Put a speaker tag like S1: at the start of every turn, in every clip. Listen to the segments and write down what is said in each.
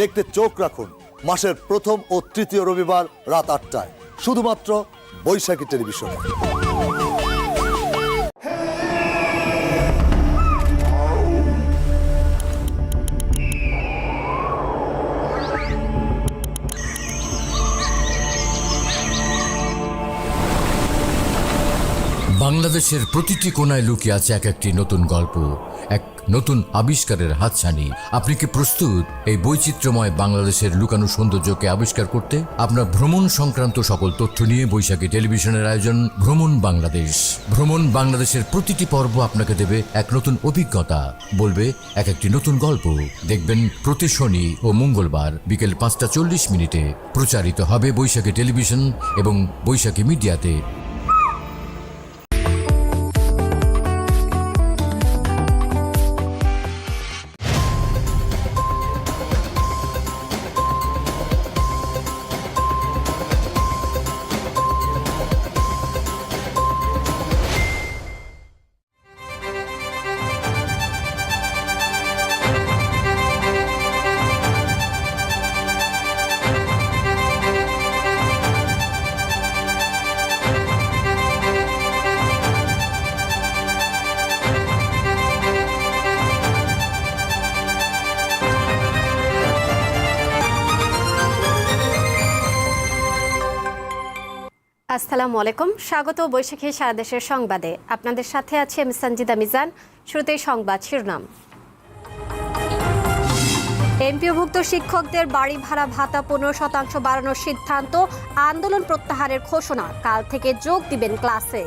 S1: দেখতে চোখ রাখুন, মাসের প্রথম ও তৃতীয় রবিবার রাত আটটায়, শুধুমাত্র বৈশাখী টেলিভিশনে।
S2: বাংলাদেশের প্রতিটি কোনায় লুকিয়ে আছে এক একটি নতুন গল্প, এক নতুন আবিষ্কারের হাতছানি। আপনি কি প্রস্তুত এই বৈচিত্র্যময় বাংলাদেশের লুকানো সৌন্দর্যকে আবিষ্কার করতে? আপনার ভ্রমণ সংক্রান্ত সকল তথ্য নিয়ে বৈশাখী টেলিভিশনের আয়োজন ভ্রমণ বাংলাদেশ। ভ্রমণ বাংলাদেশের প্রতিটি পর্ব আপনাকে দেবে এক নতুন অভিজ্ঞতা। বলবে এক একটি নতুন গল্প। দেখবেন প্রতি শনি ও মঙ্গলবার বিকেল পাঁচটা চল্লিশ মিনিটে প্রচারিত হবে বৈশাখী টেলিভিশন এবং বৈশাখী মিডিয়াতে।
S3: আসসালামু আলাইকুম। স্বাগত বৈশাখী সারা দেশের সংবাদে। আপনাদের সাথে আছি আমি সঞ্জিদা মিজান। শুরুতে সংবাদ শিরোনাম। এমপিওভুক্ত শিক্ষকদের বাড়ি ভাড়া ভাতা পনেরো শতাংশ বাড়ানোর সিদ্ধান্ত, আন্দোলন প্রত্যাহারের ঘোষণা। কাল থেকে যোগ দিবেন ক্লাসে।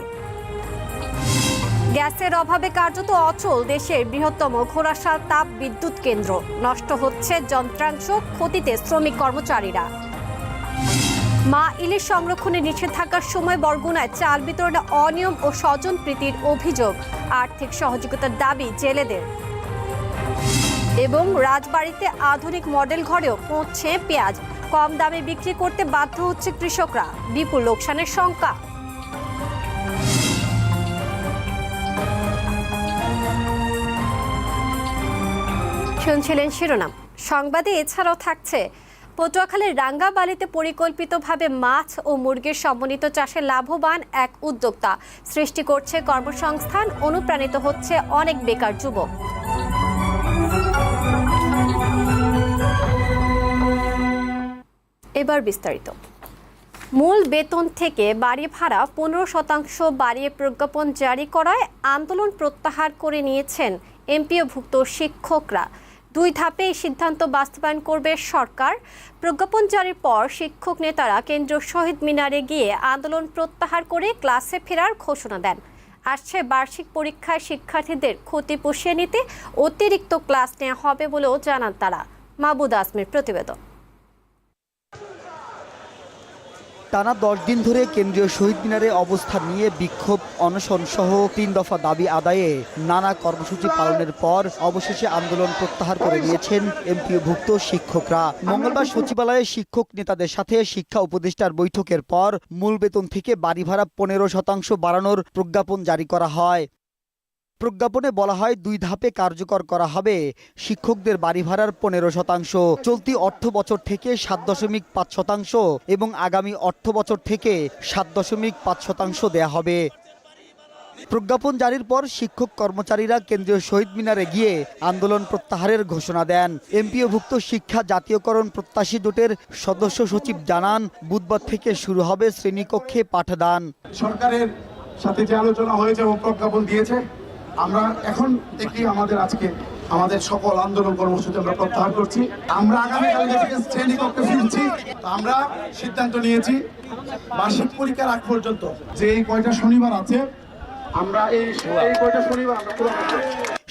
S3: গ্যাসের অভাবে কার্যত অচল দেশের বৃহত্তম ঘোড়াশাল তাপ বিদ্যুৎ কেন্দ্র। নষ্ট হচ্ছে যন্ত্রাংশ, ক্ষতিতে শ্রমিক কর্মচারীরা। মা ইলিশ সংরক্ষণে নিষেধাজ্ঞার সময় বরগুনায় চাল বিতরণে অনিয়ম ও স্বজন প্রীতির অভিযোগ। আর্থিক সহযোগিতার দাবি জেলেদের। এবং রাজবাড়িতে আধুনিক মডেল ঘরেও পৌঁছে পেঁয়াজ। কম দামে বিক্রি করতে বাধ্য হচ্ছে কৃষকরা। বিপুল লোকসানের শঙ্কা। শুনছিলেন শিরোনাম। সংবাদে এছাড়াও থাকছে পটুয়াখালীর রাঙ্গাবালিতে পরিকল্পিতভাবে মাছ ও মুরগির সমন্বিত চাষে লাভবান এক উদ্যোক্তা। সৃষ্টি করছে কর্মসংস্থান, অনুপ্রাণিত হচ্ছে অনেক বেকার যুবক। এবার বিস্তারিত। মূল বেতন থেকে বাড়ি ভাড়া পনেরো শতাংশ বাড়িয়ে প্রজ্ঞাপন জারি করায় আন্দোলন প্রত্যাহার করে নিয়েছেন এমপিওভুক্ত শিক্ষকরা। দুই ধাপে এই সিদ্ধান্ত বাস্তবায়ন করবে সরকার। প্রজ্ঞাপন জারির পর শিক্ষক নেতারা কেন্দ্র শহীদ মিনারে গিয়ে আন্দোলন প্রত্যাহার করে ক্লাসে ফেরার ঘোষণা দেন। আসছে বার্ষিক পরীক্ষায় শিক্ষার্থীদের ক্ষতি পুষিয়ে নিতে অতিরিক্ত ক্লাস নেওয়া হবে বলেও জানান তারা। মাহবুদ আসমির প্রতিবেদন।
S4: টানা দশ দিন ধরে কেন্দ্রীয় শহীদ মিনারে অবস্থান নিয়ে বিক্ষোভ, অনশন সহ তিন দফা দাবি আদায়ে নানা কর্মসূচি পালনের পর অবশেষে আন্দোলন প্রত্যাহার করে নিয়েছেন এমপিওভুক্ত শিক্ষকরা। মঙ্গলবার সচিবালয়ে শিক্ষক নেতাদের সাথে শিক্ষা উপদেষ্টার বৈঠকের পর মূল বেতন থেকে বাড়ি ভাড়া পনেরো শতাংশ বাড়ানোর প্রজ্ঞাপন জারি করা হয়। প্রজ্ঞাপনে বলা হয় দুই ধাপে কার্যকর করা হবে। শিক্ষকদের বাড়ি ভাড়ার পনেরো শতাংশ, চলতি অর্থ বছর থেকে সাত দশমিক পাঁচ শতাংশ এবং আগামী অর্থ বছর থেকে সাত দশমিক পাঁচ শতাংশ দেয়া হবে। প্রজ্ঞাপন জারির পর শিক্ষক কর্মচারীরা কেন্দ্রীয় শহীদ মিনারে গিয়ে আন্দোলন প্রত্যাহারের ঘোষণা দেন। এমপিওভুক্ত শিক্ষা জাতীয়করণ প্রত্যাশী জোটের সদস্য সচিব জানান, বুধবার থেকে শুরু হবে শ্রেণীকক্ষে পাঠদান।
S5: সরকারের সাথে যে আলোচনা হয়েছে এবং প্রজ্ঞাপন দিয়েছে আমরা এখন থেকে আমাদের আজকে আমাদের সকল আন্দোলন কর্মসূচি আমরা প্রত্যাহার করছি। আমরা আগামীকাল শ্রেণীকক্ষে ফিরছি। আমরা সিদ্ধান্ত নিয়েছি, বার্ষিক পরীক্ষার আগ পর্যন্ত যে এই কয়টা শনিবার আছে আমরা এই এই কয়টা শনিবার আমরা পূরণ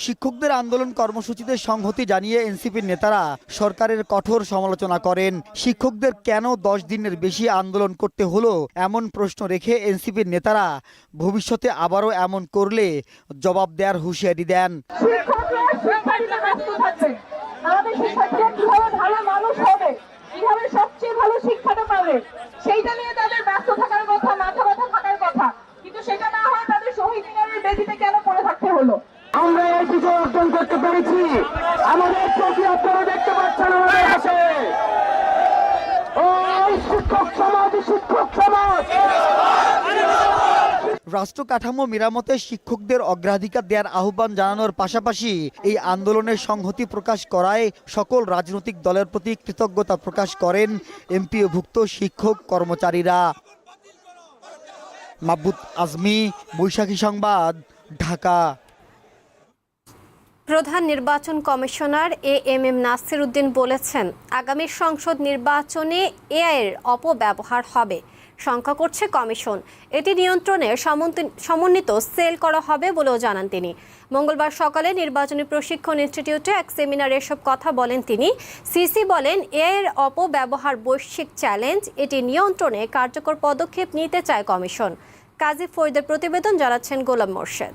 S4: শিক্ষকদের আন্দোলন কর্মসূচিতে সংহতি জানিয়ে এনসিপির নেতারা সরকারের কঠোর সমালোচনা করেন। শিক্ষকদের কেন দশ দিনের বেশি আন্দোলন করতে হলো এমন প্রশ্ন রেখে এনসিপির নেতারা ভবিষ্যতে আবারও এমন করলে জবাব দেওয়ার হুঁশিয়ারি দেন।
S6: শিক্ষকরা শিক্ষার্থীরা ব্যস্ত থাকবে আমাদের শিক্ষার্থীরা কীভাবে ভালো মানুষ হবে? কীভাবে সবচেয়ে ভালো শিক্ষাটা পাবে? সেইটা নিয়ে তাদের ব্যস্ত থাকার কথা মাথা ব্যথা থাকার কথা। সেটা না হয় তাদের শহীদ মিনারের বেদিতে কেন পড়ে থাকতে হলো?
S7: আমরা এই অর্জন করতে পেরেছি। আমাদের চোখে আপনারা দেখতে পাচ্ছেন আমাদের
S4: রাষ্ট্র কাঠামো মেরামতে শিক্ষকদের অগ্রাধিকার দেওয়ার আহ্বান জানানোর পাশাপাশি এই আন্দোলনের সংহতি প্রকাশ করায় সকল রাজনৈতিক দলের প্রতি কৃতজ্ঞতা প্রকাশ করেন এমপিওভুক্ত শিক্ষক কর্মচারীরা। মাহবুদ আজমি, বৈশাখী সংবাদ, ঢাকা।
S3: প্রধান নির্বাচন commissioner A M M Nasir Uddin বলেছেন, আগামী সংসদ নির্বাচনে এআইয়ের অপব্যবহার হবে। শঙ্কা করছে কমিশন। এটি নিয়ন্ত্রণে সমন্বিত সেল করা হবে বলেও জানান তিনি। মঙ্গলবার সকালে নির্বাচনী প্রশিক্ষণ ইনস্টিটিউটে এক সেমিনারে এসব কথা বলেন তিনি। সিসি বলেন এর অপব্যবহার বৈশ্বিক চ্যালেঞ্জ, এটি নিয়ন্ত্রণে কার্যকর পদক্ষেপ নিতে চায় কমিশন। কাজী ফরিদের প্রতিবেদন জানাচ্ছেন গোলাম মোর্শেদ।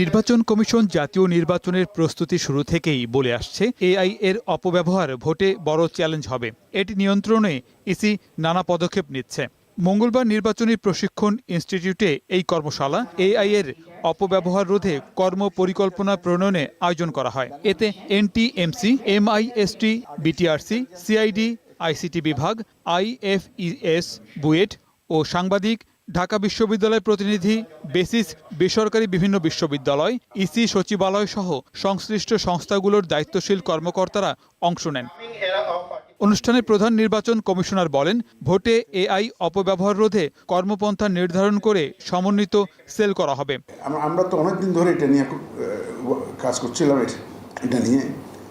S7: নির্বাচন কমিশন জাতীয় নির্বাচনের প্রস্তুতি শুরু থেকেই বলে আসছে, এআই এর অপব্যবহার ভোটে বড় চ্যালেঞ্জ হবে। এটি নিয়ন্ত্রণে ইসি নানা পদক্ষেপ নিচ্ছে। মঙ্গলবার নির্বাচনী প্রশিক্ষণ ইনস্টিটিউটে এই কর্মশালা এআই এর অপব্যবহার রোধে কর্ম পরিকল্পনা প্রণয়নে আয়োজন করা হয়। এতে NTMC, MIST, BTRC, CID, ICT বিভাগ, আইএফইএস, বুয়েট ও সাংবাদিক, ঢাকা বিশ্ববিদ্যালয়ের প্রতিনিধি, বেসিস বেসরকারি বিভিন্ন বিশ্ববিদ্যালয়, ইসি সচিবালয় সহ সংশ্লিষ্ট সংস্থাগুলোর দায়িত্বশীল কর্মকর্তারা অংশ নেন। অনুষ্ঠানে প্রধান নির্বাচন কমিশনার বলেন, ভোটে এআই অপব্যবহার রোধে কর্মপন্থা নির্ধারণ করে সমন্বিত সেল করা হবে।
S8: আমরা তো অনেকদিন ধরে এটা নিয়ে কাজ করছিলাম এটা- নিয়ে।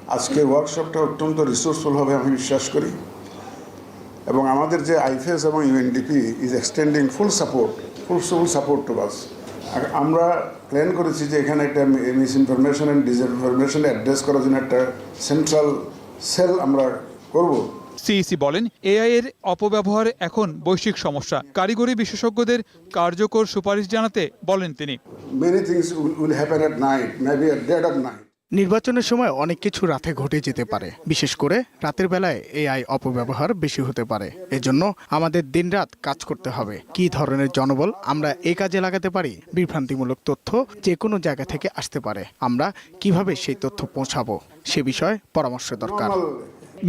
S8: আজকে ওয়ার্কশপটা অত্যন্ত রিসোর্সফুল হবে আমি বিশ্বাস করি। এবং আমাদের যে আইফএস এবং UNDP is extending full support full full support to us আমরা প্ল্যান করেছি যে এখানে একটা misinformation and disinformation address করার জন্য একটা সেন্ট্রাল সেল আমরা করব।
S7: সিইসি বলেন এআই এর অপব্যবহার এখন বৈশ্বিক সমস্যা। কারিগরি বিশেষজ্ঞদের কার্যকর সুপারিশ জানাতে বলেন তিনি।
S8: Many things will happen at night maybe at dead of night
S9: নির্বাচনের সময় অনেক কিছু রাতে ঘটে যেতে পারে। বিশেষ করে রাতের বেলায় এআই অপব্যবহার বেশি হতে পারে। এজন্য আমাদের দিনরাত কাজ করতে হবে। কী ধরনের জনবল আমরা এ কাজে লাগাতে পারি? বিভ্রান্তিমূলক তথ্য যে কোনো জায়গা থেকে আসতে পারে। আমরা কীভাবে সেই তথ্য পৌঁছাবো? সে বিষয়ে পরামর্শ দরকার।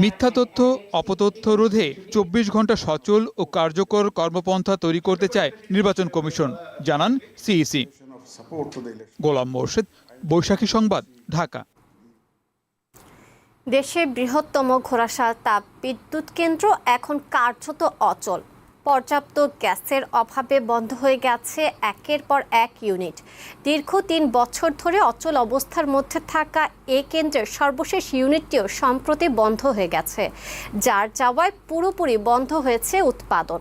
S7: মিথ্যা তথ্য, অপতথ্য রোধে চব্বিশ ঘণ্টা সচল ও কার্যকর কর্মপন্থা তৈরি করতে চায় নির্বাচন কমিশন, জানান সিইসি। গোলাম মোর্শেদ, বৈশাখী সংবাদ, ঢাকা।
S3: দেশের বৃহত্তম ঘোড়াশাল তাপ বিদ্যুৎ কেন্দ্র এখন কার্যত অচল। পর্যাপ্ত গ্যাসের অভাবে বন্ধ হয়ে গেছে একের পর এক ইউনিট। দীর্ঘ তিন বছর ধরে অচল অবস্থার মধ্যে থাকা এ কেন্দ্রের সর্বশেষ ইউনিটটিও সম্প্রতি বন্ধ হয়ে গেছে, যার যাওয়ায় পুরোপুরি বন্ধ হয়েছে উৎপাদন।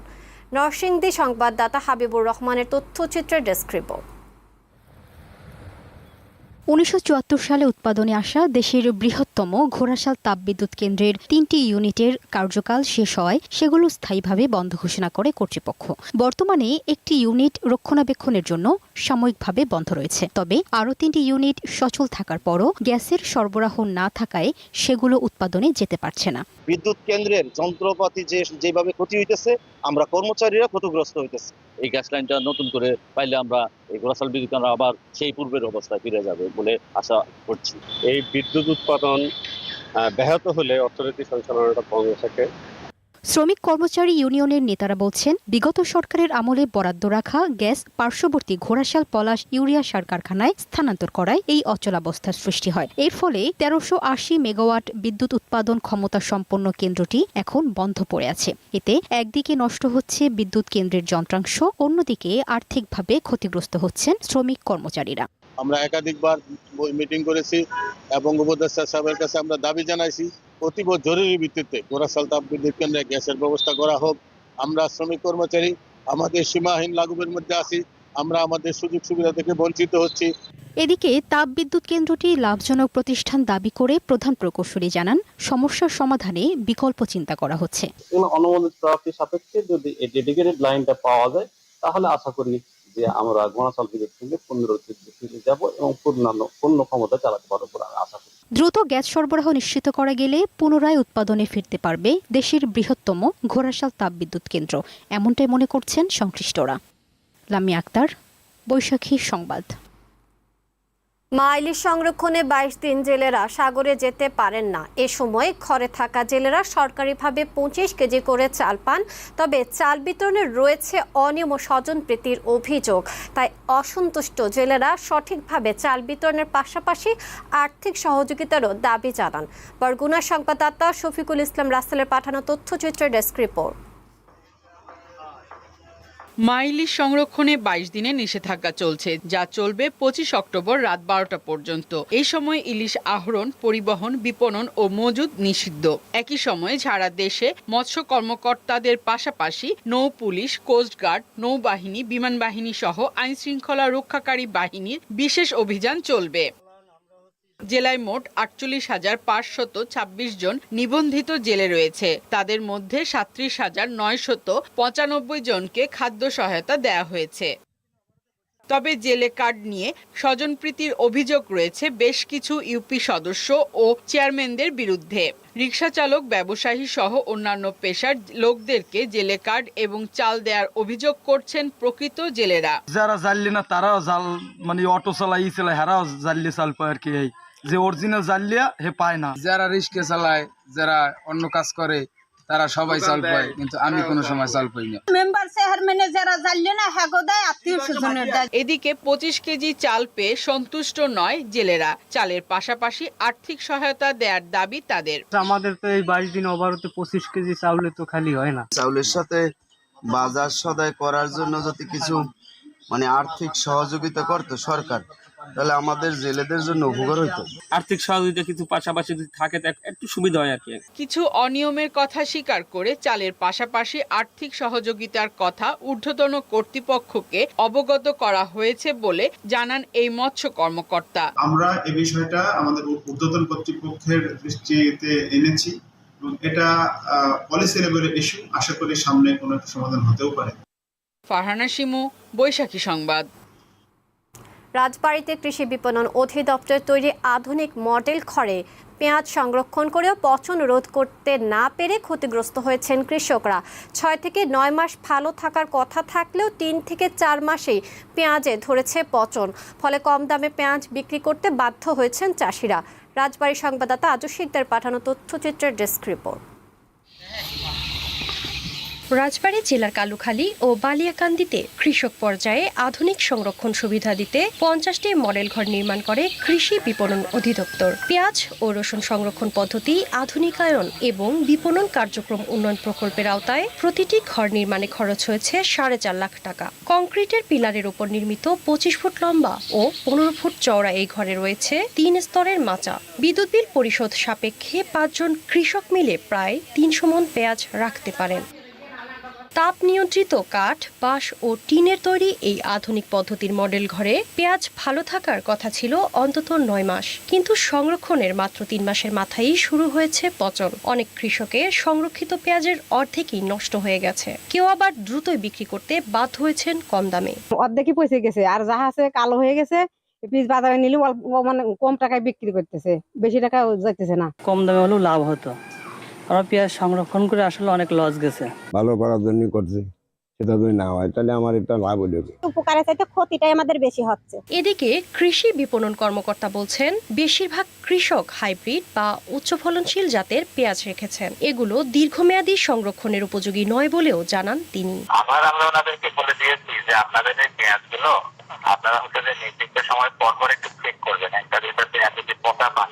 S3: নরসিংদী সংবাদদাতা হাবিবুর রহমানের তথ্যচিত্রের ডেস্ক রিপোর্ট।
S10: উনিশশো চুয়াত্তর সালে উৎপাদনে আসা দেশের বৃহত্তম ঘোড়াশাল তাপবিদ্যুৎ কেন্দ্রের তিনটি ইউনিটের কার্যকাল শেষ হয় সেগুলো স্থায়ীভাবে বন্ধ ঘোষণা করে কর্তৃপক্ষ। বর্তমানে একটি ইউনিট রক্ষণাবেক্ষণের জন্য সাময়িকভাবে বন্ধ রয়েছে। তবে আরও তিনটি ইউনিট সচল থাকার পরও গ্যাসের সরবরাহ না থাকায় সেগুলো উৎপাদনে যেতে পারছে না।
S11: বিদ্যুৎ কেন্দ্রের যন্ত্রপাতি যে যেভাবে ক্ষতি হইতেছে আমরা কর্মচারীরা ক্ষতিগ্রস্ত হইতেছে।
S12: এই গ্যাস লাইনটা নতুন করে পাইলে আমরা এই ঘোড়াশাল বিদ্যুৎ কেন্দ্র আবার সেই পূর্বের অবস্থায় ফিরে যাবে বলে আশা করছি।
S11: এই বিদ্যুৎ উৎপাদন ব্যাহত হলে অর্থনৈতিক সঞ্চালনটা কমে থাকে।
S10: শ্রমিক কর্মচারী ইউনিয়নের নেতারা বলছেন, বিগত সরকারের আমলে বরাদ্দ রাখা গ্যাস, পার্শ্ববর্তী ঘোড়াশাল, পলাশ, ইউরিয়া সার কারখানায় স্থানান্তর করায় এই অচলাবস্থার সৃষ্টি হয়। এর ফলে তেরোশো আশি মেগাওয়াট বিদ্যুৎ উৎপাদন ক্ষমতা সম্পন্ন কেন্দ্রটি এখন বন্ধ পড়ে আছে। এতে একদিকে নষ্ট হচ্ছে বিদ্যুৎ কেন্দ্রের যন্ত্রাংশ, অন্যদিকে আর্থিকভাবে ক্ষতিগ্রস্ত হচ্ছেন শ্রমিক কর্মচারীরা।
S11: আমরা একাধিকবার মিটিং করেছি এবং উপদেষ্টা সাহেবের কাছে আমরা দাবি জানাইছি অতীব জরুরি ভিত্তিতে গোরাসাল তাপ বিদ্যুৎ কেন্দ্রে গ্যাসের ব্যবস্থা করা হোক। আমরা শ্রমিক কর্মচারী আমাদের সীমাহীন লাঘবের মধ্যে আছি আমরা আমাদের সুযোগ সুবিধা থেকে বঞ্চিত হচ্ছি।
S10: এদিকে তাপবিদ্যুৎ কেন্দ্রটি লাভজনক প্রতিষ্ঠান দাবি করে প্রধান প্রকৌশলী জানান সমস্যার সমাধানে বিকল্প চিন্তা করা হচ্ছে।
S11: অনুমোদিত প্রাপ্তি সাপেক্ষে যদি এই ডেডিকেটেড লাইনটা পাওয়া যায় তাহলে আশা করি যে আমরা গোনাসাল বিদ্যুৎ কেন্দ্রে পুনরুদ্ধার ফিরে যাব এবং পূর্ণাঙ্গ পূর্ণ ক্ষমতা চালাতে পারব বলে আশা করি।
S10: দ্রুত গ্যাস সরবরাহ নিশ্চিত করা গেলে পুনরায় উৎপাদনে ফিরতে পারবে দেশের বৃহত্তম ঘোড়াশাল তাপবিদ্যুৎ কেন্দ্র। এমনটাই মনে করছেন সংশ্লিষ্টরা। লামি আক্তার, বৈশাখী সংবাদ।
S3: মা ইলিশ সংরক্ষণে বাইশ দিন জেলেরা সাগরে যেতে পারেন না। এ সময় ঘরে থাকা জেলেরা সরকারিভাবে পঁচিশ কেজি করে চাল পান, তবে চাল বিতরণে রয়েছে অনিয়ম ও স্বজনপ্রীতির অভিযোগ। তাই অসন্তুষ্ট জেলেরা সঠিকভাবে চাল বিতরণের পাশাপাশি আর্থিক সহযোগিতারও দাবি জানান। বরগুনা সংবাদদাতা শফিকুল ইসলাম রাসেলের পাঠানো তথ্যচিত্রের ডেস্ক রিপোর্ট।
S13: মাইলিশ সংরক্ষণে বাইশ দিনে নিষেধাজ্ঞা চলছে, যা চলবে পঁচিশ অক্টোবর রাত বারোটা পর্যন্ত। এই সময় ইলিশ আহরণ, পরিবহন, বিপণন ও মজুদ নিষিদ্ধ। একই সময়ে সারা দেশে মৎস্য কর্মকর্তাদের পাশাপাশি নৌ পুলিশ কোস্টগার্ড নৌবাহিনী বিমান বাহিনী সহ আইন শৃঙ্খলা রক্ষাকারী বাহিনীর বিশেষ অভিযান চলবে। জেলায় মোট আটচল্লিশ হাজার পাঁচশত ছাব্বিশ জন নিবন্ধিত জেলে রয়েছে। তাদের মধ্যে সাত্রিশ হাজার নয়শত পঁচানব্বই জনকে খাদ্য সহায়তা দেওয়া হয়েছে। তবে জেলে কার্ড নিয়ে স্বজনপ্রীতির অভিযোগ রয়েছে বেশ কিছু ইউপি সদস্য ও চেয়ারম্যানদের বিরুদ্ধে। রিক্সা চালক ব্যবসায়ী সহ অন্যান্য পেশার লোকদেরকে জেলে কার্ড এবং চাল দেওয়ার অভিযোগ করছেন প্রকৃত জেলেরা।
S11: যারা জানলে না, তারাও জাল মানে অটো চালাই ই চালায়, হারাও জানলে চাল পায় আর কি। যে অরিজিনাল জানলিয়া হে পায় না। যারা রিস্কে চালায় যারা অন্য কাজ করে তারা সবাই চাল পায় কিন্তু আমি কোনো সময় চাল পাই না।
S6: মেম্বার চেয়ারম্যানে যারা জানলে না হ্যাগো দেয় আত্মীয় স্বজনের দেয়।
S13: এদিকে পঁচিশ কেজি চাল পেয়ে সন্তুষ্ট নয় জেলেরা। চালের পাশাপাশি আর্থিক সহায়তা দেওয়ার দাবি তাদের।
S11: আমাদের তো এই বাইশ দিন অবারতে পঁচিশ কেজি চাউলে তো খালি হয় না।
S14: চাউলের সাথে বাজার সদায় করার জন্য যদি কিছু মানে আর্থিক সহযোগিতা করতো সরকার তাহলে আমাদের জেলেদের জন্য উপকার হইতো।
S11: আর্থিক সহযোগিতা কিছু পাশাপাশি যদি থাকে তো একটু সুবিধা হয় আর কি।
S13: কিছু অনিয়মের কথা স্বীকার করে চালের পাশাপাশি আর্থিক সহযোগিতার কথা ঊর্ধ্বতন কর্তৃপক্ষকে অবগত করা হয়েছে বলে জানান এই মৎস্য কর্মকর্তা।
S5: আমরা এই বিষয়টা আমাদের ঊর্ধ্বতন কর্তৃপক্ষের দৃষ্টিতে এনেছি এবং এটা পলিসি লেভেলের ইস্যু আশা করি সামনে কোনো সমাধান হতেও পারে।
S13: ফারহানা শিমু বৈশাখী সংবাদ।
S3: রাজবাড়িতে কৃষি বিপণন অধিদপ্তর তৈরি আধুনিক মডেল খড়ে পেঁয়াজ সংরক্ষণ করেও পচন রোধ করতে না পেরে ক্ষতিগ্রস্ত হয়েছেন কৃষকরা। ছয় থেকে নয় মাস ভালো থাকার কথা থাকলেও তিন থেকে চার মাসেই পেঁয়াজে ধরেছে পচন। ফলে কম দামে পেঁয়াজ বিক্রি করতে বাধ্য হয়েছেন চাষিরা। রাজবাড়ী সংবাদদাতা আজু শিকদার পাঠানো তথ্যচিত্রের ডেস্ক রিপোর্ট।
S15: রাজবাড়ী জেলার কালুখালী ও বালিয়াকান্দিতে কৃষক পর্যায়ে আধুনিক সংরক্ষণ সুবিধা দিতে পঞ্চাশটি মডেল ঘর নির্মাণ করে কৃষি বিপণন অধিদপ্তর। পেঁয়াজ ও রসুন সংরক্ষণ পদ্ধতি আধুনিকায়ন এবং বিপণন কার্যক্রম উন্নয়ন প্রকল্পের আওতায় প্রতিটি ঘর নির্মাণে খরচ হয়েছে সাড়ে চার লাখ টাকা। কংক্রিটের পিলারের উপর নির্মিত পঁচিশ ফুট লম্বা ও পনেরো ফুট চওড়া এই ঘরে রয়েছে তিন স্তরের মাচা। বিদ্যুৎ বিল পরিশোধ সাপেক্ষে পাঁচজন কৃষক মিলে প্রায় তিনশো মন পেঁয়াজ রাখতে পারেন। তাপ নিয়ন্ত্রিত কাঠ বাঁশ ও টিনের তৈরি এই আধুনিক পদ্ধতির মডেল ঘরে পেঁয়াজ ভালো থাকার কথা ছিল অন্তত নয় মাস। কিন্তু সংরক্ষণের মাত্র তিন মাসের মাথায় শুরু হয়েছে পচন। অনেক কৃষকের সংরক্ষিত পেঁয়াজের অর্ধেকই নষ্ট হয়ে গেছে। কেউ আবার দ্রুতই বিক্রি করতে বাধ্য হয়েছেন কম দামে।
S6: অর্ধেকই পয়সা গেছে। আর যাহা আছে কালো হয়ে গেছে পিস বাজারে নিলে মানে কম টাকায় বিক্রি করতেছে। বেশি টাকা যাইতেছে না।
S11: কম দামে হলেও লাভ হতো। আমরা পেঁয়াজ সংরক্ষণ করে আসলে অনেক লস গেছে।
S14: ভালো করার জন্য করছি সেটা যদি না হয় তাহলে আমার এটা লাভ হইলে
S6: উপকারের চাইতে ক্ষতিটাই আমাদের বেশি হচ্ছে।
S15: এদিকে কৃষি বিপণন কর্মকর্তা বলছেন বেশিরভাগ কৃষক হাইব্রিড বা উচ্চ ফলনশীল জাতের পেঁয়াজ রেখেছেন। এগুলো দীর্ঘমেয়াদী সংরক্ষণের উপযোগী নয় বলেও জানান তিনি।
S16: আবার আমরা ওনাদেরকে বলে দিয়েছি যে আপনাদের এই পেঁয়াজগুলো আপনারা হচ্ছে যে নির্দিষ্ট সময় পর পর একটু চেক করবেন। একটা দুটো পেঁয়াজ যদি পোকা পান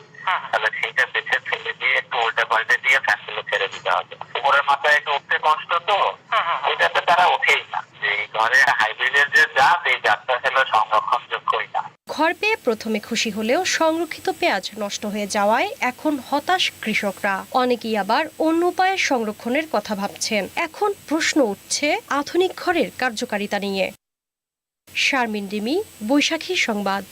S16: তাহলে সেইটা বেছে ফেলে দিয়ে ফ্যানগুলো ছেড়ে দিতে হবে। উপরের মাথায় একটু উঠতে কষ্ট তো এটাতে তারা ওঠেই না। যে ঘরের হাইব্রিডের যে জাত এই জাতটা ছিল সংরক্ষণযোগ্যই না।
S15: ঘর পেয়ে প্রথমে খুশি হলেও সংরক্ষিত পেঁয়াজ নষ্ট হয়ে যাওয়ায় এখন হতাশ কৃষকরা। অনেকেই আবার অন্য উপায়ে সংরক্ষণের কথা ভাবছেন। এখন প্রশ্ন উঠছে আধুনিক ঘরের কার্যকারিতা নিয়ে। শারমিন ডিমি বৈশাখী সংবাদ।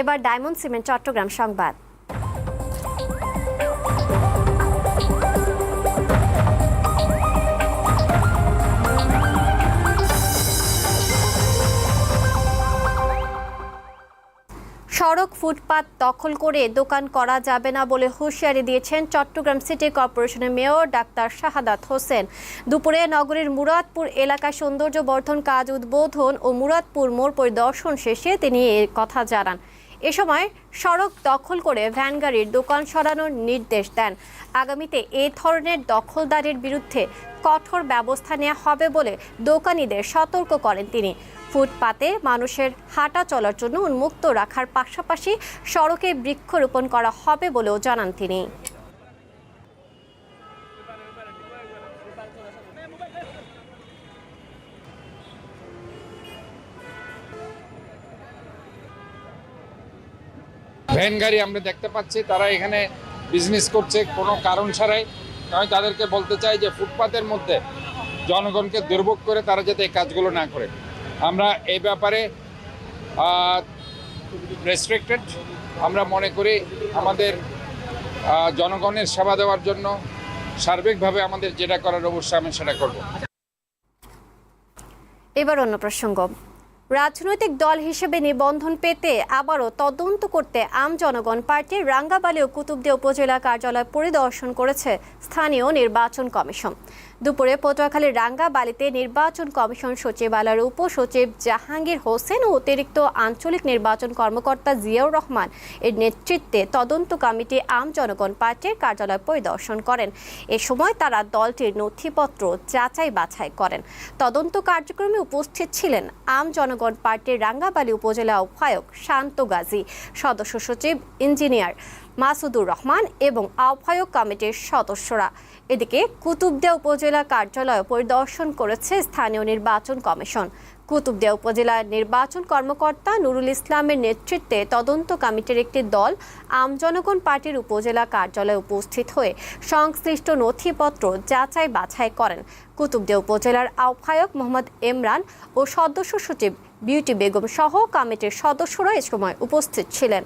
S3: এবার ডায়মন্ড সিমেন্ট চট্টগ্রাম সংবাদ। সড়ক ফুটপাত দখল করে দোকান করা যাবে না বলে হুঁশিয়ারি দিয়েছেন চট্টগ্রাম সিটি কর্পোরেশনের মেয়র ডাক্তার শাহাদাত হোসেন। দুপুরে নগরীর মুরাদপুর এলাকায় সৌন্দর্য বর্ধন কাজ উদ্বোধন ও মুরাদপুর মোড় পরিদর্শন শেষে তিনি এ কথা জানান। এ সময় সড়ক দখল করে ভ্যান গাড়ির দোকান সরানোর নির্দেশ দেন। আগামীতে এ ধরনের দখলদারের বিরুদ্ধে কঠোর ব্যবস্থা নেওয়া হবে বলে দোকানিদের সতর্ক করেন তিনি। ফুটপাতে মানুষের হাঁটা চলার জন্য উন্মুক্ত রাখার পাশাপাশি সড়কে বৃক্ষরোপণ করা হবে বলেও জানান তিনি।
S17: ভ্যান গাড়ি আমরা দেখতে পাচ্ছি, তারা এখানে বিজনেস করছে কোনো কারণ ছাড়াই। আমি তাদেরকে বলতে চাই যে ফুটপাতের মধ্যে জনগণকে দুর্ভোগ করে তারা যাতে এই কাজগুলো না করে। আমরা এই ব্যাপারে রেস্ট্রিক্টেড আমরা মনে করি আমাদের জনগণের সেবা দেওয়ার জন্য সার্বিকভাবে আমাদের যেটা করার অবশ্যই আমি সেটা করব।
S3: এবার অন্য প্রসঙ্গ। রাজনৈতিক দল হিসেবে নিবন্ধন পেতে আবারও তদন্ত করতে আম জনগণ পার্টির রাঙ্গাবালী ও কুতুবদিয়া উপজেলা কার্যালয় পরিদর্শন করেছে স্থানীয় নির্বাচন কমিশন। দুপুরে পটুয়াখালীর রাঙ্গাবালিতে নির্বাচন কমিশন সচিবালয়ের উপসচিব জাহাঙ্গীর হোসেন ও অতিরিক্ত আঞ্চলিক নির্বাচন কর্মকর্তা জিয়াউর রহমান এর নেতৃত্বে তদন্ত কমিটি আম জনগণ পার্টির কার্যালয় পরিদর্শন করেন। এ সময় তারা দলটির নথিপত্র যাচাই বাছাই করেন। তদন্ত কার্যক্রমে উপস্থিত ছিলেন আম জনগণ পার্টির রাঙ্গাবালী উপজেলা আহ্বায়ক শান্ত গাজী, সদস্য সচিব ইঞ্জিনিয়ার মাসুদুর রহমান এবং আহ্বায়ক কমিটির সদস্যরা। এদিকে কুতুবদিয়া উপজেলা কার্যালয় পরিদর্শন করেছে স্থানীয় নির্বাচন কমিশন। কুতুবদিয়া উপজেলার নির্বাচন কর্মকর্তা নুরুল ইসলামের নেতৃত্বে তদন্ত কমিটির একটি দল আমজনগণ পার্টির উপজেলা কার্যালয়ে উপস্থিত হয়ে সংশ্লিষ্ট নথিপত্র যাচাই বাছাই করেন। কুতুবদিয়া উপজেলার আহ্বায়ক মোহাম্মদ ইমরান ও সদস্য সচিব বিউটি বেগম সহ কমিটির সদস্যরা এ সময় উপস্থিত ছিলেন।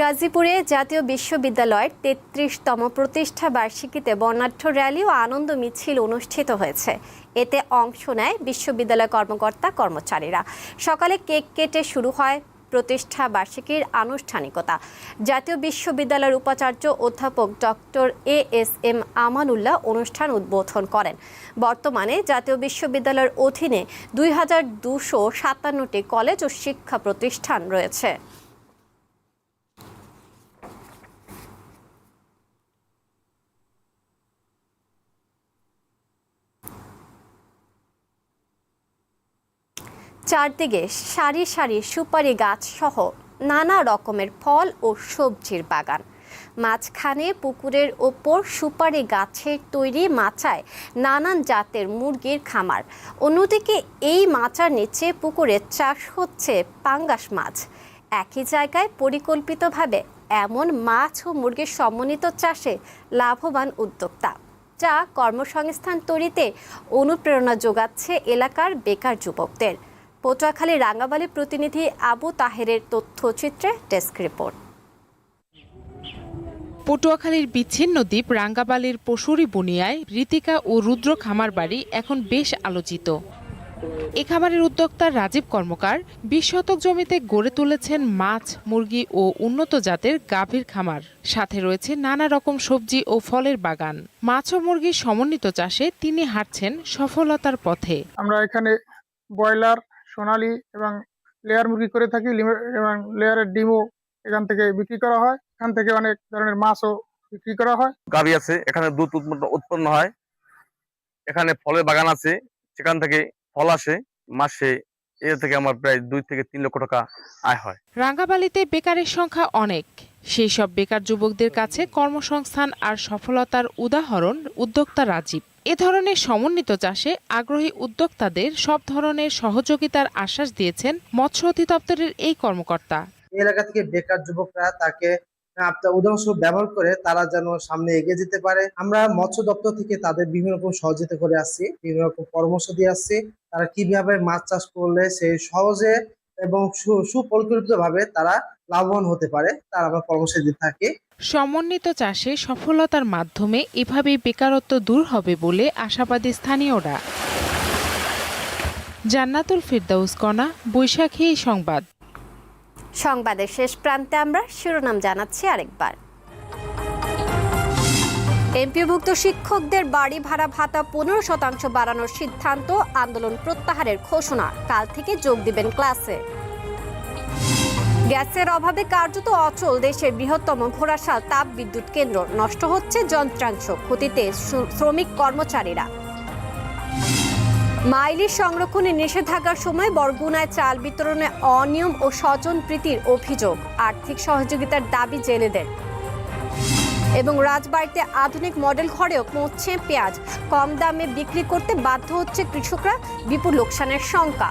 S3: গাজীপুরে জাতীয় বিশ্ববিদ্যালয়ের তেত্রিশতম প্রতিষ্ঠা বার্ষিকীতে বর্ণাঢ্য র্যালি ও আনন্দ মিছিল অনুষ্ঠিত হয়েছে। এতে অংশ নেয় বিশ্ববিদ্যালয় কর্মকর্তা, কর্মচারীরা। সকালে কেক কেটে শুরু হয় প্রতিষ্ঠা বার্ষিকীর আনুষ্ঠানিকতা। জাতীয় বিশ্ববিদ্যালয়ের উপাচার্য অধ্যাপক doctor A S M Amanullah অনুষ্ঠান উদ্বোধন করেন। বর্তমানে জাতীয় বিশ্ববিদ্যালয়ের অধীনে দুই হাজার দুশো সাতান্নটি কলেজ ও শিক্ষা প্রতিষ্ঠান রয়েছে। চারদিকে সারি সারি সুপারি গাছ সহ নানা রকমের ফল ও সবজির বাগান। মাঝখানে পুকুরের ওপর সুপারি গাছের তৈরি মাচায় নানান জাতের মুরগির খামার। অন্যদিকে এই মাচার নিচে পুকুরে চাষ হচ্ছে পাঙ্গাস মাছ। একই জায়গায় পরিকল্পিতভাবে এমন মাছ ও মুরগির সমন্বিত চাষে লাভবান উদ্যোক্তা। যা কর্মসংস্থান তৈরিতে অনুপ্রেরণা যোগাচ্ছে এলাকার বেকার যুবকদের। পটুয়াখালী রাঙ্গাবালী প্রতিনিধি আবু তাহেরের তথ্যচিত্রে ডেস্ক রিপোর্ট।
S18: পটুয়াখালীর বিচ্ছিন্ন দ্বীপ রাঙ্গাবালির পশুরি বুনিয়ায় ঋতিকা ও রুদ্র খামার বাড়ি এখন বেশ আলোচিত। এ খামারের উদ্যোক্তা রাজীব কর্মকার বিশ শতক জমিতে গড়ে তুলেছেন মাছ মুরগি ও উন্নত জাতের গাভীর খামার। সাথে রয়েছে নানা রকম সবজি ও ফলের বাগান। মাছ ও মুরগির সমন্বিত চাষে তিনি হাঁটছেন সফলতার পথে।
S19: আমরা এখানে ব্রয়লার সোনালী এবং লেয়ার মুরগি করে থাকি এবং লেয়ারের ডিমও এখান থেকে বিক্রি করা হয়। এখান থেকে অনেক ধরনের মাছও বিক্রি করা হয়।
S20: গাভী আছে এখানে দুধ উৎপন্ন- উৎপন্ন হয়। এখানে ফলের বাগান আছে সেখান থেকে ফল আসে। মাসে এ থেকে আমার প্রায় দুই থেকে তিন লক্ষ টাকা আয় হয়।
S18: রাঙ্গাবালিতে বেকারের সংখ্যা অনেক। সেই সব বেকার যুবকদের কাছে কর্মসংস্থান আর সফলতার উদাহরণ উদ্যোক্তা রাজীব। এ ধরনের সমন্বিত চাষে আগ্রহী উদ্যোক্তাদের সব ধরনের সহযোগিতার আশ্বাস দিয়েছেন মৎস্য অধিদপ্তরের এই কর্মকর্তা।
S21: এলাকা থেকে বেকার যুবকরা তাকে উদাহরণস্বরূপ ব্যবহার করে তারা যেন সামনে এগিয়ে যেতে পারে। আমরা মৎস্য দপ্তর থেকে তাদের বিভিন্ন রকম সহযোগিতা করে আসছি, বিভিন্ন রকম পরামর্শ দিয়ে আসছি। তারা কীভাবে মাছ চাষ করলে সেই সহজে এবং সুপরিকল্পিতভাবে তারা লাভবান হতে পারে তার আমরা পরামর্শ দিয়ে থাকি।
S18: সমন্বিত চাষে সফলতার মাধ্যমে এভাবেই বেকারত্ব দূর হবে বলে আশাবাদী স্থানীয়রা। জান্নাতুল ফিরদাউস কণা বৈশাখী সংবাদ।
S3: সংবাদের শেষ প্রান্তে আমরা শিরোনাম জানাচ্ছি আরেকবার। এমপিভুক্ত শিক্ষকদের বাড়ি ভাড়া ভাতা পনেরো শতাংশ বাড়ানোর সিদ্ধান্ত আন্দোলন প্রত্যাহারের ঘোষণা। কাল থেকে যোগ দিবেন ক্লাসে। গ্যাসের অভাবে কার্যত অচল দেশের বৃহত্তম ঘোড়াশাল তাপ বিদ্যুৎ কেন্দ্র। নষ্ট হচ্ছে যন্ত্রাংশ, ক্ষতিতে শ্রমিক কর্মচারীরা। মাইলির সংরক্ষণে নিষেধাজ্ঞার সময় বরগুনায় চাল বিতরণে অনিয়ম ও স্বজন প্রীতির অভিযোগ। আর্থিক সহযোগিতার দাবি জেলেদের এবং রাজবাড়িতে আধুনিক মডেল ঘরেও পৌঁছে পেঁয়াজ। কম দামে বিক্রি করতে বাধ্য হচ্ছে কৃষকরা। বিপুল লোকসানের শঙ্কা।